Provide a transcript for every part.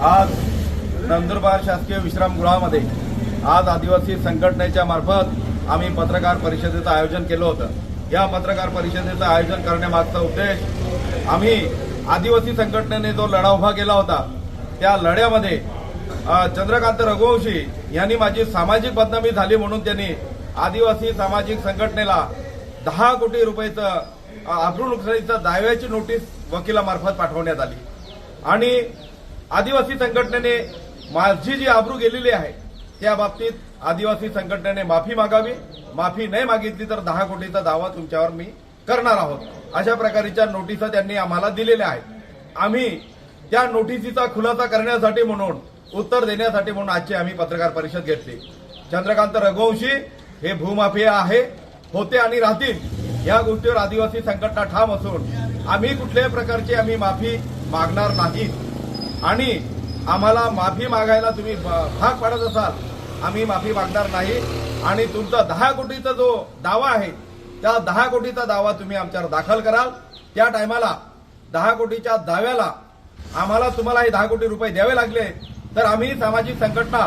आज नंदुरबार शासकीय विश्रामगृहामध्ये आज आदिवासी संघटनेच्या मार्फत आम्ही पत्रकार परिषदेचं आयोजन केलं होतं. या पत्रकार परिषदेचं आयोजन करण्यामागचा उद्देश आम्ही आदिवासी संघटनेने जो लढा उभा केला होता त्या लढ्यामध्ये चंद्रकांत रघुवंशी यांनी माझी सामाजिक बदनामी झाली म्हणून त्यांनी आदिवासी सामाजिक संघटनेला दहा कोटी रुपयाचं अ, अब्रू नुकसानीचं दाव्याची नोटीस वकिलामार्फत पाठवण्यात आली. आणि आदिवासी संघटनेने माझी जी आबरू गेलेली आहे त्या बाबतीत आदिवासी संघटनेने माफी मागावी. माफी नाही मागितली तर दहा कोटीचा दावा तुमच्यावर मी करणार आहोत. अशा प्रकारच्या नोटिसा त्यांनी आम्हाला दिलेल्या आहेत. आम्ही त्या नोटिसीचा खुलासा करण्यासाठी म्हणून उत्तर देण्यासाठी म्हणून आजची आम्ही पत्रकार परिषद घेतली. चंद्रकांत रघुवंशी हे भूमाफिया आहे होते आणि राहतील या गोष्टीवर आदिवासी संघटना ठाम असून आम्ही कुठल्याही प्रकारची आम्ही माफी मागणार नाहीत आणि आम्हाला माफी मागायला तुम्ही भाग पाडत असाल आम्ही माफी मागणार नाही. आणि तुमचा दहा कोटीचा जो दावा आहे त्या दहा कोटीचा दावा तुम्ही आमच्यावर दाखल कराल. त्या टायमाला दहा कोटीच्या दाव्याला आम्हाला तुम्हाला हे दहा कोटी रुपये द्यावे लागले. तर आम्ही सामाजिक संघटना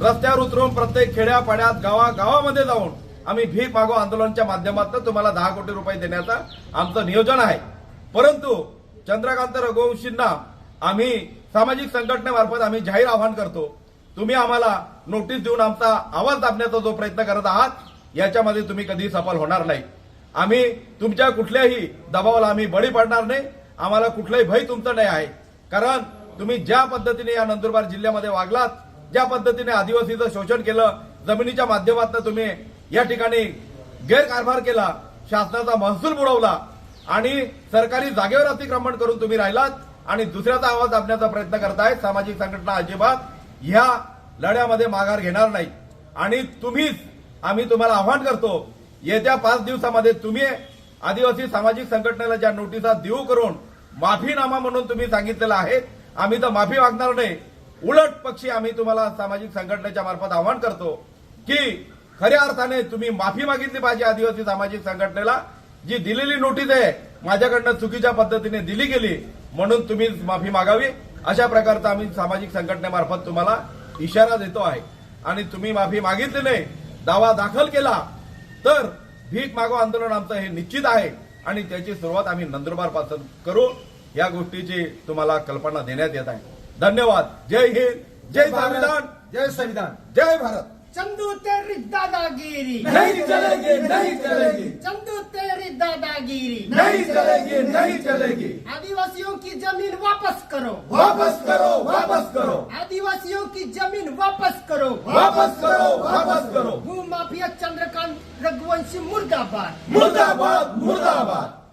रस्त्यावर उतरून प्रत्येक खेड्यापाड्यात गावा गावामध्ये जाऊन आम्ही भीक मागो आंदोलनाच्या माध्यमातून तुम्हाला दहा कोटी रुपये देण्याचं आमचं नियोजन आहे. परंतु चंद्रकांत रघुवंशींना आम्ही सामाजिक संघटनेमार्फत आम्ही जाहीर आवाहन करतो. तुम्ही आम्हाला नोटीस देऊन आमचा आवाज दाबण्याचा जो प्रयत्न करत आहात याच्यामध्ये तुम्ही कधी सफल होणार नाही. आम्ही तुमच्या कुठल्याही दबावाला आम्ही बळी पडणार नाही. आम्हाला कुठलाही भय तुमचं नाही आहे. कारण तुम्ही ज्या पद्धतीने या नंदुरबार जिल्ह्यामध्ये वागलात ज्या पद्धतीने आदिवासीचं शोषण केलं जमिनीच्या माध्यमातून तुम्ही या ठिकाणी गैरकारभार केला शासनाचा महसूल बुडवला आणि सरकारी जागेवर अतिक्रमण करून तुम्ही राहिलात आणि दुसऱ्याचा आवाज दाबण्याचा प्रयत्न करतायत. सामाजिक संघटना अजिबात ह्या लढ्यामध्ये माघार घेणार नाही. आणि तुम्हीच आम्ही तुम्हाला आव्हान करतो येत्या पाच दिवसामध्ये तुम्ही आदिवासी सामाजिक संघटनेला ज्या नोटिसा देऊ करून माफीनामा म्हणून तुम्ही सांगितलेलं आहे आम्ही तर माफी मागणार नाही. उलट पक्षी आम्ही तुम्हाला सामाजिक संघटनेच्या मार्फत आवाहन करतो की खऱ्या अर्थाने तुम्ही माफी मागितली पाहिजे आदिवासी सामाजिक संघटनेला जी दिलेली नोटीस आहे माझ्याकडनं चुकीच्या पद्धतीने दिली गेली म्हणून तुम्ही माफी मागावी. अशा प्रकारचा आम्ही सामाजिक संघटनेमार्फत तुम्हाला इशारा देतो आहे. आणि तुम्ही माफी मागितली नाही दावा दाखल केला तर भीक मागो आंदोलन आमचं हे निश्चित आहे. आणि त्याची सुरुवात आम्ही नंदुरबारपासून करू. या गोष्टीची तुम्हाला कल्पना देण्यात येत आहे. धन्यवाद. जय हिंद. जय संविधान. जय संविधान. जय भारत. चंदू तेरी दादागिरी. नहीं चलेगी नहीं चलेगी. चंदू तेरी दादागिरी. नहीं चलेगी नहीं चलेगी. आदिवासियों की जमीन वापस करो। वापस करो वापस करो। आदिवासियों की जमीन वापस करो। वापस करो वापस करो। भूमाफिया चंद्रकांत रघुवंशी मुर्दाबाद। मुर्दाबाद मुर्दाबाद।